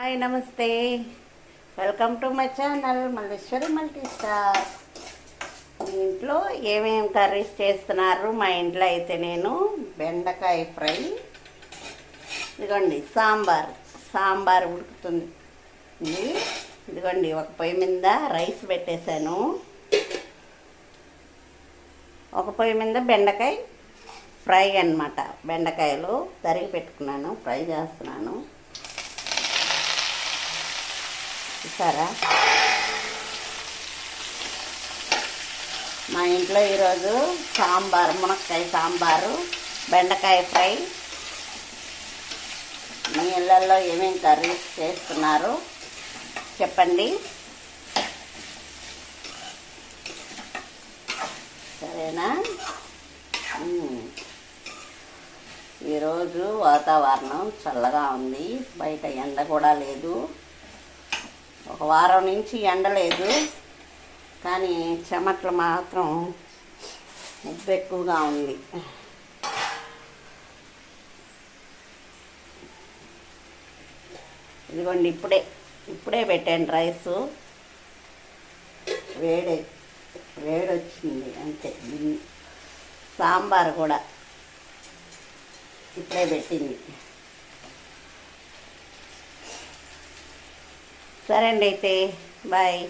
Hi నమస్తే. Welcome to my channel Malleswari multi star మీ ఇంట్లో ఏమేం కర్రీస్ చేస్తున్నారు? మా ఇంట్లో అయితే నేను బెండకాయ ఫ్రై ఇదిగోండి సాంబార్. సాంబార్ ఉడుకుతుంది. ఇదిగోండి ఒక పొయ్యి మీద రైస్ పెట్టేశాను. ఒక పొయ్యి మీద బెండకాయ ఫ్రై అన్నమాట. బెండకాయలు తరిగి పెట్టుకున్నాను ఫ్రై చేస్తున్నాను. చూసారా? మా ఇంట్లో ఈరోజు సాంబార్ మునక్కాయ సాంబారు బెండకాయ ఫ్రై. మీ ఇళ్ళల్లో ఏమేమి కర్రీస్ చేస్తున్నారు? చెప్పండి. సరేనా? ఈరోజు వాతావరణం చల్లగా ఉంది. బయట ఎండ కూడా లేదు. ఒక వారం నుంచి ఎండలేదు కానీ చెమట్లు మాత్రం ఉప్పు ఎక్కువగా ఉంది. ఇదిగోండి ఇప్పుడే ఇప్పుడే పెట్టాను రైసు. వేడి వేడి వచ్చింది అంతే. సాంబార్ కూడా ఇప్పుడే పెట్టింది. సరే అండి అయితే బాయ్.